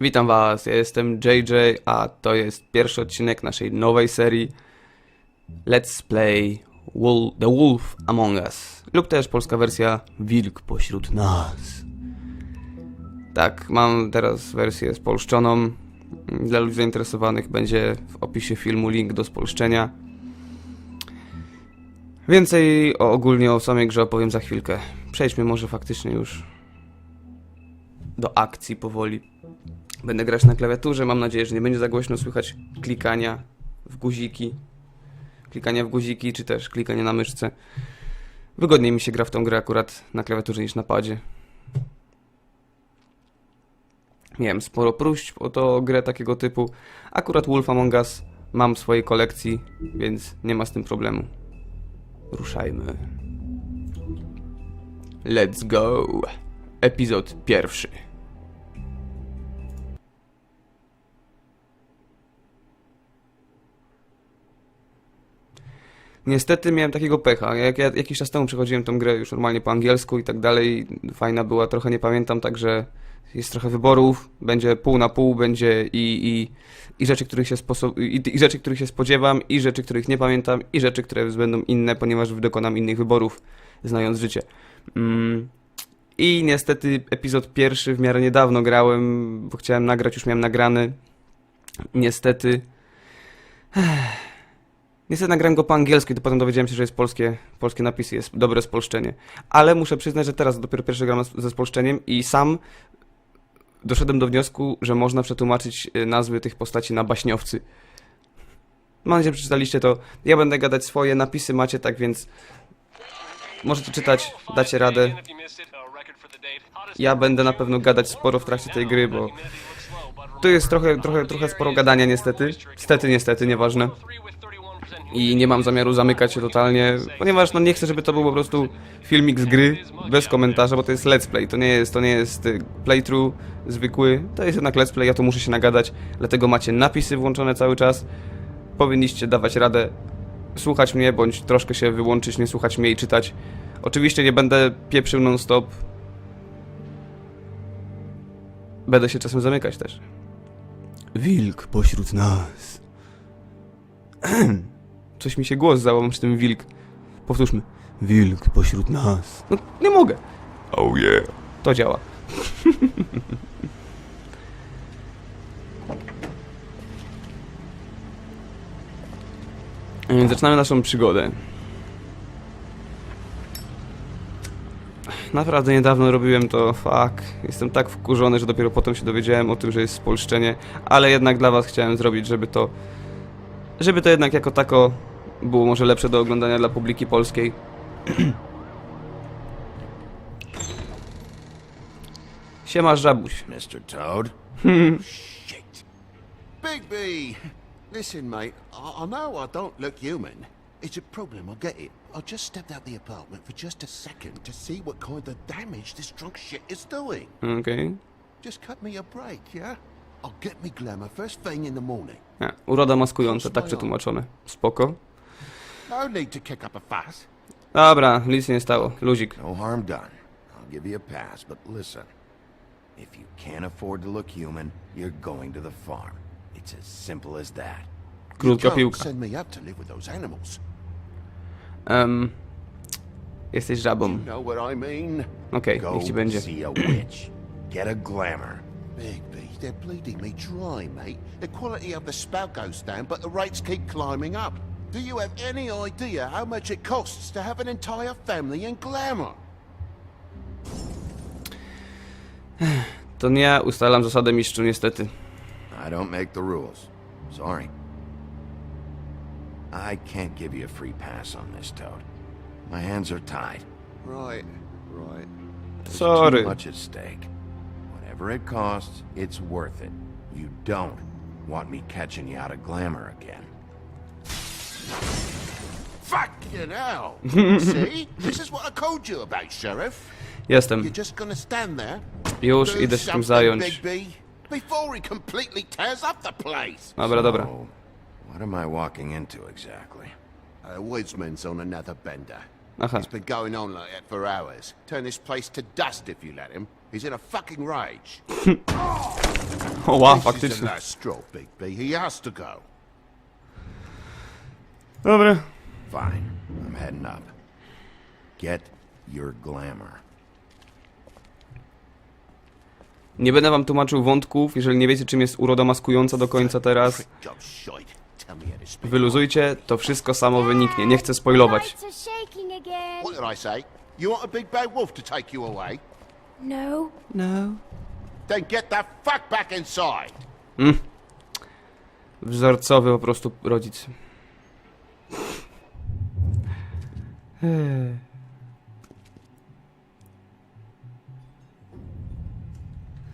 Witam Was, ja jestem JJ, a to jest pierwszy odcinek naszej nowej serii Let's Play The Wolf Among Us lub też polska wersja Wilk pośród nas. Tak, mam teraz wersję spolszczoną. Dla ludzi zainteresowanych będzie w opisie filmu link do spolszczenia. Więcej o, ogólnie o samej grze opowiem za chwilkę. Przejdźmy może faktycznie już do akcji powoli. Będę grać na klawiaturze, mam nadzieję, że nie będzie za głośno słychać klikania w guziki. Klikania w guziki, czy też klikania na myszce. Wygodniej mi się gra w tą grę akurat na klawiaturze niż na padzie. Miałem sporo próśb o to grę takiego typu. Akurat Wolf Among Us mam w swojej kolekcji, więc nie ma z tym problemu. Ruszajmy. Let's go. Epizod pierwszy. Niestety miałem takiego pecha. Jak ja jakiś czas temu przechodziłem tą grę już normalnie po angielsku i tak dalej, fajna była, trochę nie pamiętam, także jest trochę wyborów, będzie pół na pół, będzie i, i, i rzeczy, których się sposo- i, i rzeczy, których się spodziewam, i rzeczy, których nie pamiętam, i rzeczy, które będą inne, ponieważ dokonam innych wyborów, znając życie. Mm. I niestety epizod pierwszy w miarę niedawno grałem, bo chciałem nagrać, już miałem nagrany. Niestety. Niestety nagrałem go po angielsku to potem dowiedziałem się, że jest polskie, polskie napisy, jest dobre spolszczenie. Ale muszę przyznać, że teraz dopiero pierwszy gram ze spolszczeniem i sam doszedłem do wniosku, że można przetłumaczyć y, nazwy tych postaci na baśniowcy. Mam nadzieję, że przeczytaliście to. Ja będę gadać swoje, napisy macie, tak więc możecie czytać, dacie radę. Ja będę na pewno gadać sporo w trakcie tej gry, bo tu jest trochę, trochę, trochę sporo gadania niestety. Stety, niestety, nieważne. I nie mam zamiaru zamykać się totalnie, ponieważ no nie chcę, żeby to był po prostu filmik z gry, bez komentarza, bo to jest let's play, to nie jest, to nie jest y, playthrough zwykły, to jest jednak let's play, ja tu muszę się nagadać, dlatego macie napisy włączone cały czas, powinniście dawać radę słuchać mnie, bądź troszkę się wyłączyć, nie słuchać mnie i czytać. Oczywiście nie będę pieprzył non-stop, będę się czasem zamykać też. Wilk pośród nas. Coś mi się głos załamał przy tym wilk. Powtórzmy. Wilk pośród nas. No, nie mogę. Oh yeah. To działa. Zaczynamy naszą przygodę. Naprawdę niedawno robiłem to, fuck. Jestem tak wkurzony, że dopiero potem się dowiedziałem o tym, że jest spolszczenie, ale jednak dla was chciałem zrobić, żeby to żeby to jednak jako tako było może lepsze do oglądania dla publiki polskiej. Siema żabuś. Mr. Toad? Shit. Bigby! Listen, mate, I, I know I don't look human. It's a problem, I get it. I just stepped out the apartment for just a second to see what kind of damage this drunk shit is doing. Okay. Just cut me a break, yeah? I'll get me glamour first thing in the morning. A, Uroda maskująca, tak przetłumaczone. Spoko. No need to kick up a fuss. Dobra, nic nie stało. Luzik. No harm done. I'll give you a pass, but listen. If you can't afford to look human, you're going to the farm. It's as simple as that. Krótka piłka. send me up to live with those animals. Em, jesteś żabą. Know what I mean? Okej, Go niech ci będzie. see a witch. Get a glamour. Bigby, they're bleeding me dry, mate. The quality of the spout goes down, but the rates keep climbing up. Do you have any idea how much it costs to have an entire family in glamour? To nie ja ustalam zasadę mistrzu, niestety. I don't make the rules. Sorry. I can't give you a free pass on this, Toad. My hands are tied. Right, right. There's Sorry. too much at stake. Whatever it costs, it's worth it. You don't want me catching you out of glamour again. Fucking hell! See? This is what I told you about, Sheriff. Yes, Jestem. You're just gonna stand there, Już do idę się tym something, zająć. Before he completely tears up the place. Dobra, dobra. So, what am I walking into exactly? A woodsman's on another bender. Aha. He's been going on like that for hours. Turn this place to dust if you let him. He's in a fucking rage. O, wow, This is the faktycznie. straw, Big B. He has to go. Dobra. Fine. I'm heading up. Get your glamour. Nie będę wam tłumaczył wątków, jeżeli nie wiecie czym jest uroda maskująca do końca teraz. Wyluzujcie, to wszystko samo wyniknie. Nie chcę spoilować. Lights are shaking again. What did I say? You want a big bad wolf to take you away? No. No. Then get the fuck back inside. Wzorcowy po prostu rodzic.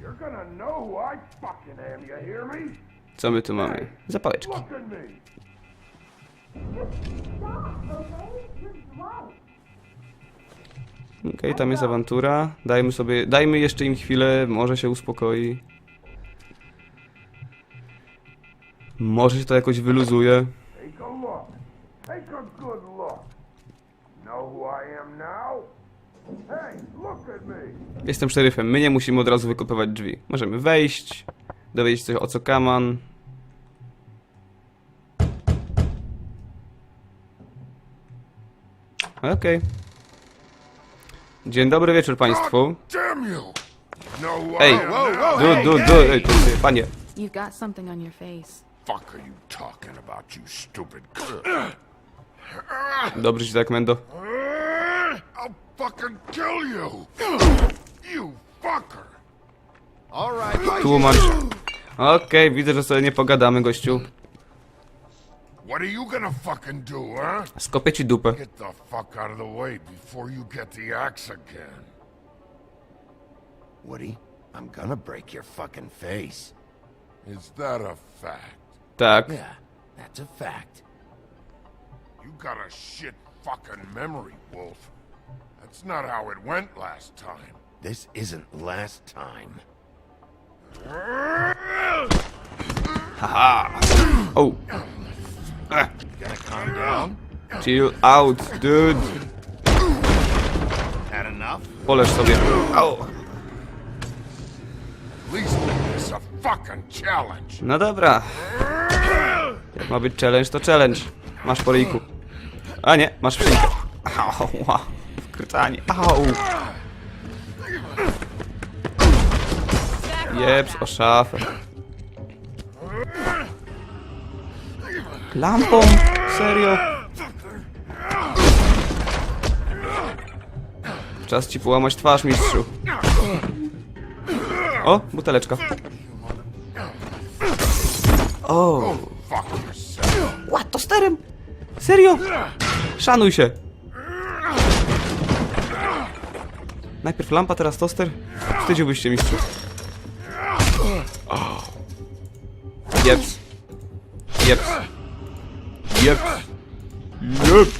You're gonna know who I fucking am, you hear me? Co my tu mamy? Zapałeczki. Okej, tam jest awantura. Dajmy sobie, dajmy jeszcze im chwilę, może się uspokoi. Może się to jakoś wyluzuje. Jestem szeryfem, my nie musimy od razu wykopywać drzwi. Możemy wejść, dowiedzieć się o co kaman. Okej. Dzień dobry wieczór państwu. Ej, du, du, du, ej, ty, ty, panie. You've got something on your face. Fuck are you talking about, you stupid Dobrze ci tak, Mendo. I'll fucking kill you! You fucker! Tłumacz. Okej, widzę, że sobie nie pogadamy, gościu. What are you gonna fucking do, huh? Skopię ci dupę. Get the fuck out of the way before you get the axe again. Woody, I'm gonna break your fucking face. Is that a fact? Tak. Yeah, that's a fact. You got a shit fucking memory, Wolf. That's not how it went last time. This isn't last time. Oh. Gonna calm down? Chill out, dude. Had enough? Poleż sobie. Au. No dobra. Jak ma być challenge, to challenge. Masz po ryjku. A nie, masz w szynkę. Ała. Wkręcanie. Au. Jeps, o szafę. Lampą? Serio? Czas ci połamać twarz, mistrzu. O, buteleczka. O. What, tosterem? Serio? Szanuj się. Najpierw lampa, teraz toster? Wstydziłbyś się, mistrzu. Jeps. Jeps. Jeps. Jeps.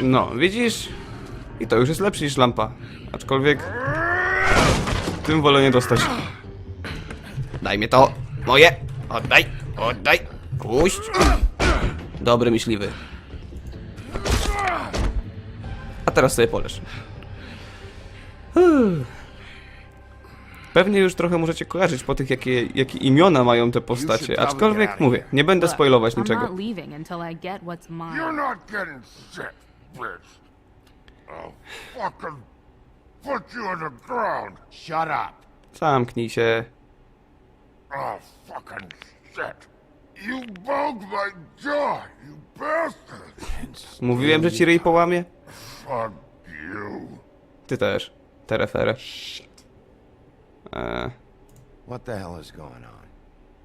No, widzisz? I to już jest lepsze niż lampa. Aczkolwiek... Tym wolę nie dostać. Daj mi to. Moje. Oddaj. Oddaj. Puść. Dobry myśliwy. A teraz sobie poleż. Pewnie już trochę możecie kojarzyć po tych, jakie, jakie imiona mają te postacie. Aczkolwiek mówię, nie będę spoilować niczego. You're not getting shit, bitch. I'll fucking put you in the ground. Shut up. Zamknij się. Oh, fucking shit. You broke my jaw, you bastard. Mówiłem, że ci ryj połamie? Fuck you. Ty też. Tereferę. Eee, What the hell is going on?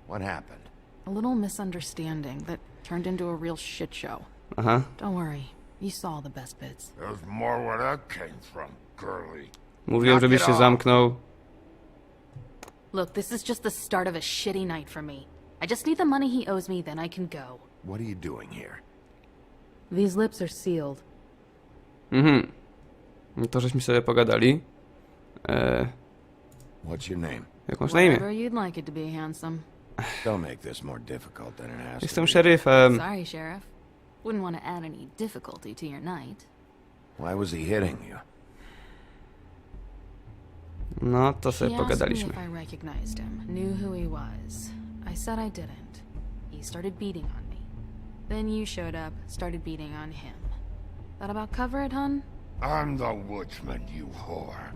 What happened? A little misunderstanding that turned into a real shit show. aha. Don't worry, you saw the best bits. There's more where that came from, girly. Mówiłem, żebyś się zamknął. Look, this is just the start of a shitty night for me. I just need the money he owes me, then I can go. What are you doing here? These lips are sealed. Mhm. To żeśmy sobie pogadali. Eee, What's your name? jak masz na imię? Whatever you'd like it to be, handsome. Don't make this more difficult than it has to Jestem be. szeryfem. Um, Sorry, Sheriff. Wouldn't want to add any difficulty to your night. Why was he hitting you? No, to He sobie asked me pogadaliśmy. if I recognized him, knew who he was. I said I didn't. He started beating on me. Then you showed up, started beating on him. That about cover it, hun? I'm the woodsman, you whore.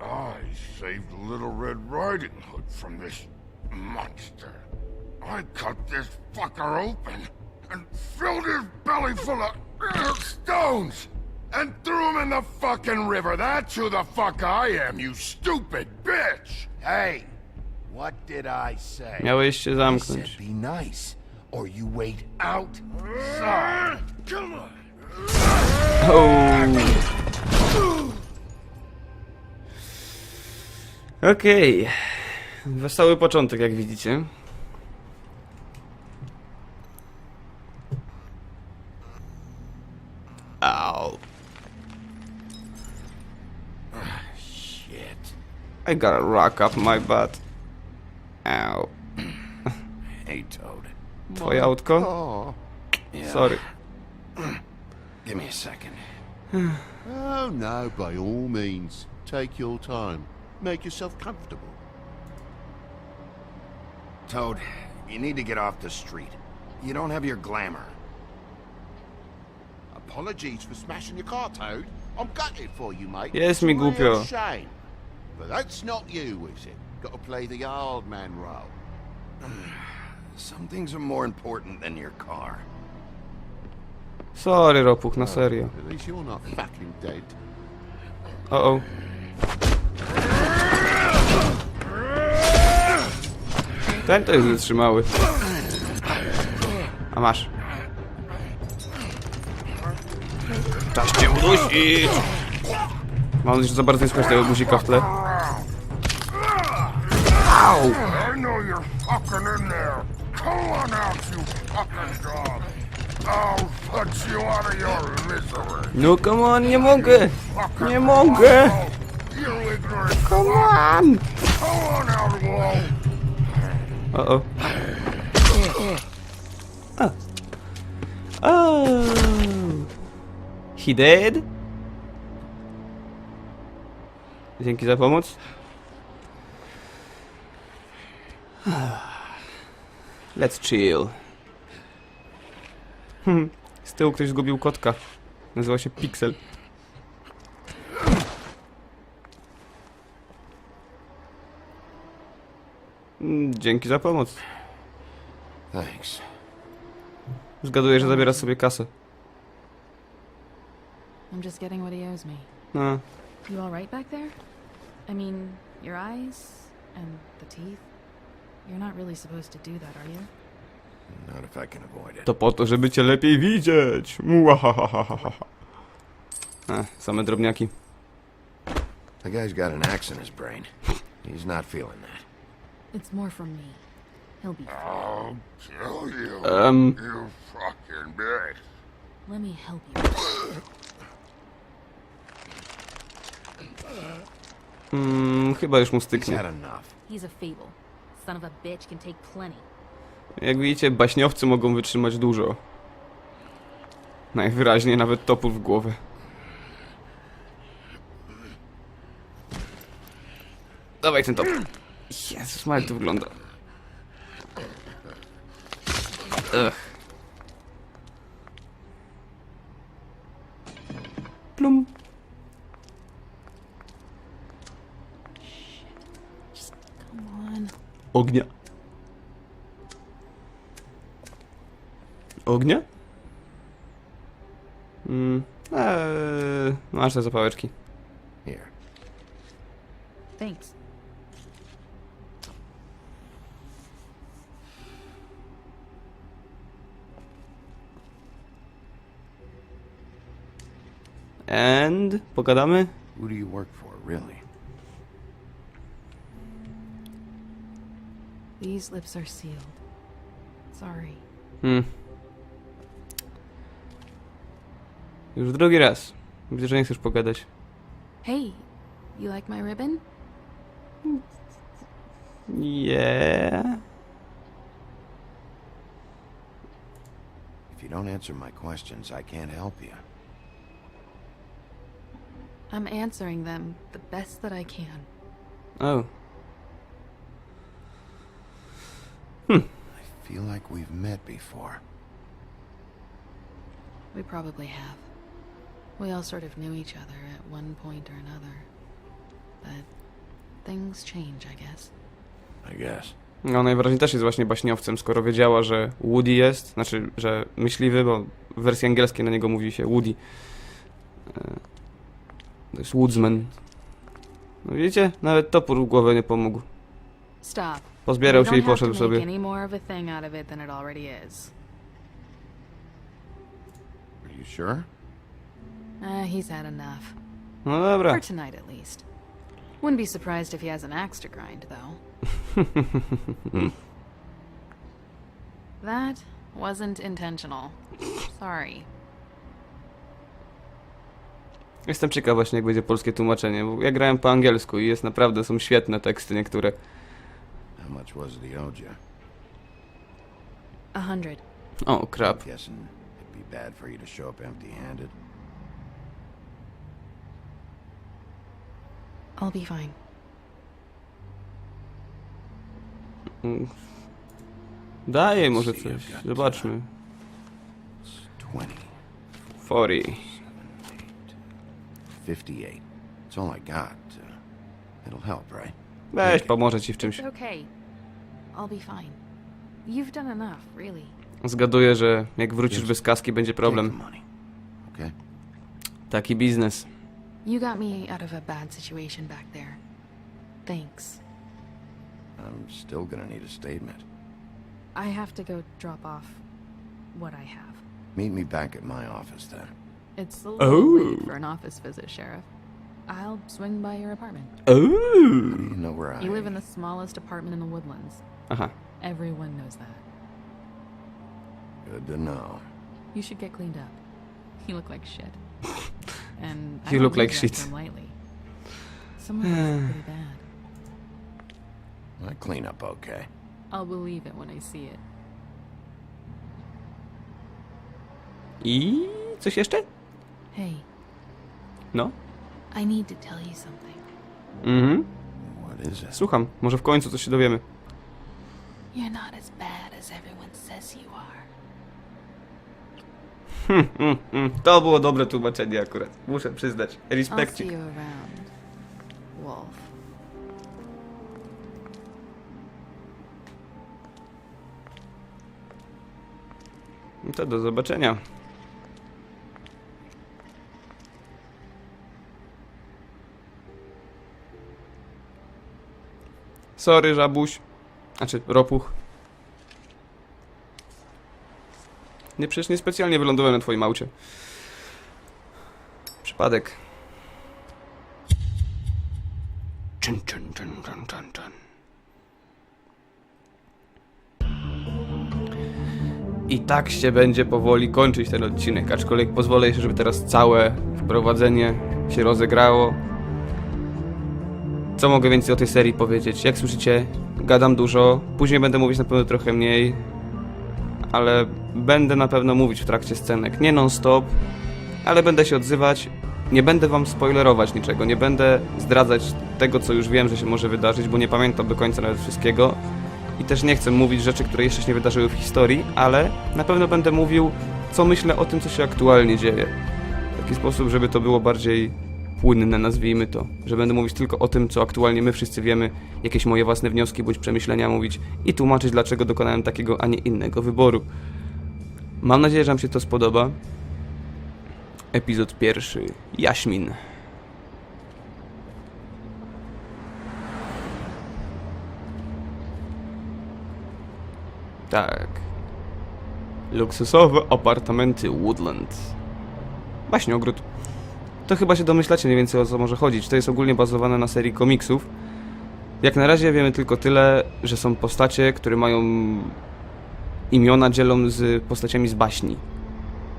I saved Little Red Riding Hood from this monster. I cut this fucker open and filled his belly full of stones and threw him in the fucking river. That's who the fuck I am, you stupid bitch! Hey, what did I say? Miałeś się I zamknąć. said be nice, or you wait out. Ah, Come on! Okej. Wesoły początek, jak widzicie. Ow. Shit. I got a rock up my butt. Ow. Hey, Toad. Twoje autko? Oh, Yeah. Sorry. Give me a second. oh no, by all means. Take your time. Make yourself comfortable. Toad, you need to get off the street. You don't have your glamour. Apologies for smashing your car, Toad. I'm gutted for you, mate. Jest mi It's głupio. shame. But that's not you, is it? Got to play the hard man role. Some things are more important than your car. Sorry, Ropuch, na oh, serio. At least you're not fucking dead. O, Ten to jest wytrzymały. A masz. Czas cię udusić! Mam nadzieję, że za bardzo nie słychać tego guzika w tle. Au! No come on, nie mogę! Nie mogę! Come on! O, o. A. Oh. He dead? Dzięki za pomoc. Let's chill. Hmm. Z tyłu ktoś zgubił kotka. Nazywa się Pixel. Dzięki za pomoc. Thanks. Zgaduję, że zabiera sobie kasę. I'm just getting what he owes me. No. You alright back there? I mean, your eyes and the teeth? You're not really supposed to do that, are you? Not if I can avoid it. To po to, żeby cię lepiej widzieć. Muahahahaha. Same drobniaki. The guy's got an axe in his brain. He's not feeling that. It's more from me. He'll be fine. I'll kill you. Um, You fucking bitch. Let me help you. mm, chyba już mu styknie. He's a fable. Son of a bitch can take plenty. Jak widzicie, baśniowcy mogą wytrzymać dużo. Najwyraźniej nawet topór w głowę. Dawaj ten topór. Jezus, ma jak to wygląda. Ech. Plum. Come on. Ognia. Ognia? Mm, eee, masz te zapałeczki. Here. Thanks. and pogadamy. Who do you work for, really? These lips are sealed. Sorry. Hmm. Już drugi raz. Widzę, że nie chcesz pogadać. Hey, you like my ribbon? Yeah. If you don't answer my questions, I can't help you. I'm answering them the best that I can. O, I feel like we've met before. We probably have. We all sort of knew each other at one point or another. But things change, I guess. I guess. no najwyraźniej też jest właśnie baśniowcem, skoro wiedziała, że Woody jest, znaczy, że myśliwy, bo w wersji angielskiej na niego mówi się Woody. To jest Woodsman. No widzicie? Nawet topór w głowę nie pomógł. Stop. Pozbierał się i poszedł sobie. You sure? Uh, he's had enough. No dobra. For tonight, at least. Wouldn't be surprised if he has an axe to grind, though. that wasn't intentional. Sorry. Jestem ciekaw właśnie, jak będzie polskie tłumaczenie, bo ja grałem po angielsku i jest naprawdę, są świetne teksty niektóre. How much was it he owed you? A hundred. O, krap. Guessing it'd be bad for you to show up empty-handed. I'll be fine. Mm. Daję może coś, zobaczmy. 20, 40. 58. It's all I got. Uh, it'll help, right? Weź, pomoże ci w czymś. It's okay. I'll be fine. You've done enough, really. Zgaduję, że jak wrócisz bez kaski będzie Take problem. the money. Okay? Taki biznes. You got me out of a bad situation back there. Thanks. I'm still gonna need a statement. I have to go drop off what I have. Meet me back at my office then. It's a little Oh. late for an office visit, Sheriff. I'll swing by your apartment. Oh. do you know where I You live in the smallest apartment in the woodlands. Uh huh. Everyone knows that. Good to know. You should get cleaned up. You look like shit. And I You look like use shit. lightly. Some of us pretty bad. I clean up okay. I'll believe it when I see it. I coś jeszcze? Hey, No. I need to tell you something. Mhm. What is it? Słucham, może w końcu coś się dowiemy. You're not as bad as everyone says you are. Mm, mm. To było dobre tłumaczenie akurat. Muszę przyznać. I'll see Respekcik. you around, Wolf. No To do zobaczenia. Sorry, żabuś. Znaczy, ropuch. Nie, przecież nie specjalnie wylądowałem na twoim aucie. Przypadek. Czyn, czyn, czyn, czyn, czyn, czyn. I tak się będzie powoli kończyć ten odcinek, aczkolwiek pozwolę jeszcze, żeby teraz całe wprowadzenie się rozegrało. Co mogę więcej o tej serii powiedzieć? Jak słyszycie, gadam dużo, później będę mówić na pewno trochę mniej, ale będę na pewno mówić w trakcie scenek. Nie non-stop, ale będę się odzywać. Nie będę wam spoilerować niczego, nie będę zdradzać tego, co już wiem, że się może wydarzyć, bo nie pamiętam do końca nawet wszystkiego i też nie chcę mówić rzeczy, które jeszcze się nie wydarzyły w historii, ale na pewno będę mówił, co myślę o tym, co się aktualnie dzieje. W taki sposób, żeby to było bardziej płynne, nazwijmy to. Że będę mówić tylko o tym, co aktualnie my wszyscy wiemy, jakieś moje własne wnioski bądź przemyślenia mówić i tłumaczyć, dlaczego dokonałem takiego, a nie innego wyboru. Mam nadzieję, że Wam się to spodoba. Epizod pierwszy. Jaśmin. Tak. Luksusowe apartamenty Woodland. Baśniogród. To chyba się domyślacie mniej więcej o co może chodzić. To jest ogólnie bazowane na serii komiksów. Jak na razie wiemy tylko tyle, że są postacie, które mają imiona dzielą z postaciami z baśni.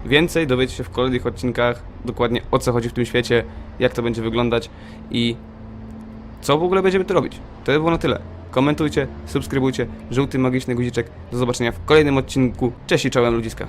Więcej dowiecie się w kolejnych odcinkach dokładnie o co chodzi w tym świecie, jak to będzie wyglądać i co w ogóle będziemy tu robić. To by było na tyle. Komentujcie, subskrybujcie, żółty magiczny guziczek. Do zobaczenia w kolejnym odcinku. Cześć i czołem ludziska.